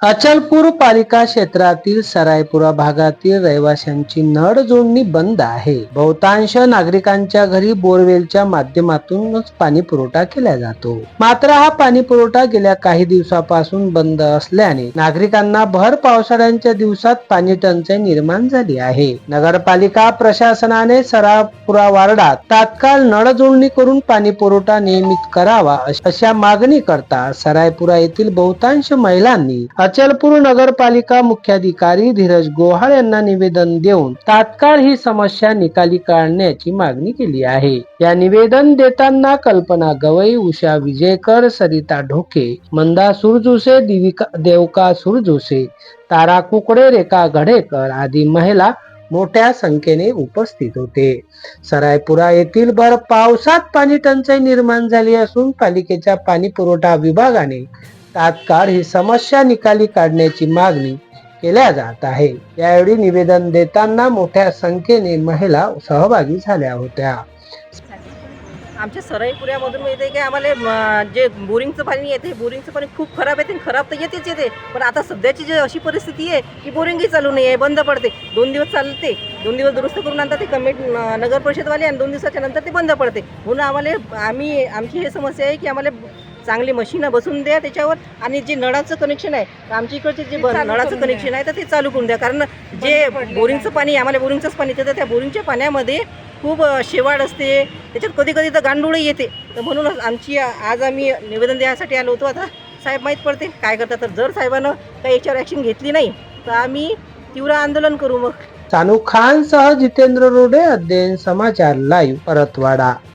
अचलपूर पालिका क्षेत्रातील सरायपुरा भागातील रहिवाशांची नळ जोडणी बंद आहे. बहुतांश नागरिकांच्या घरी बोरवेलच्या माध्यमातूनच पाणी पुरवठा केला जातो. मात्र हा पाणी पुरवठा गेल्या काही दिवसापासून बंद असल्याने नागरिकांना भर पावसाळ्याच्या दिवसात पाणी टंचाई निर्माण झाली आहे. नगरपालिका प्रशासनाने सरापुरा वार्डात तात्काळ नळ जोडणी करून पाणी पुरवठा नियमित करावा अशा मागणी करता सरायपुरा येथील बहुतांश महिलांनी अचलपूर नगरपालिका मुख्याधिकारी धीरज गोहाळ यांना निवेदन देऊन तात्काळ ही समस्या निकाली काढण्याची मागणी केली आहे. या निवेदन देताना कल्पना गवई उषा विजयकर सरिता ढोके मंदा सुरजुसे दिविका देवका सुरजुसे तारा कुकडे रेखा घडेकर आदी महिला मोठ्या संख्येने उपस्थित होते. सरायपुरा येथील भर पावसात पाणी टंचाई निर्माण झाली असून पालिकेच्या पाणी पुरवठा विभागाने तात्काळ ही समस्या निकाली काढण्याची मागणी केल्या जात आहे. यावेळी निवेदन देताना मोठ्या संख्येने महिला सहभागी झाल्या होत्या. आमच्या सराईपुऱ्यामधून मिळते की आम्हाला जे बोरिंगचं पाणी येते बोरिंगचं पाणी खूप खराब येते आणि खराब तर येतेच येते. पण आता सध्याची जी अशी परिस्थिती आहे की बोरिंगही चालू नाही आहे बंद पडते. दोन दिवस चालते. दोन दिवस दुरुस्त करून नंतर ते कमिट नगर परिषदवाले आणि दोन दिवसाच्या नंतर ते बंद पडते. म्हणून आम्हाला आम्ही आमची हे समस्या आहे की आम्हाला चांगली मशीनं बसून द्या त्याच्यावर आणि जे नळाचं कनेक्शन आहे तर आमच्या इकडचे जे नळाचं कनेक्शन आहे तर ते चालू करून द्या. कारण जे बोरिंगचं पाणी आहे, आम्हाला बोरिंगचंच पाणी येतं तर त्या बोरिंगच्या पाण्यामध्ये खूप अ, शेवाळ असते. त्याच्यात कधी कधी तर गांडुळही येते. तर म्हणूनच आमची आज आम्ही निवेदन द्यायसाठी आलो होतो. आता साहेब माहीत पडते काय करतात? तर जर साहेबानं काही याच्यावर ॲक्शन घेतली नाही तर आम्ही तीव्र आंदोलन करू मग. सानू खान सह जितेंद्र रोडे अध्ययन समाचार लाईव्ह परतवाडा.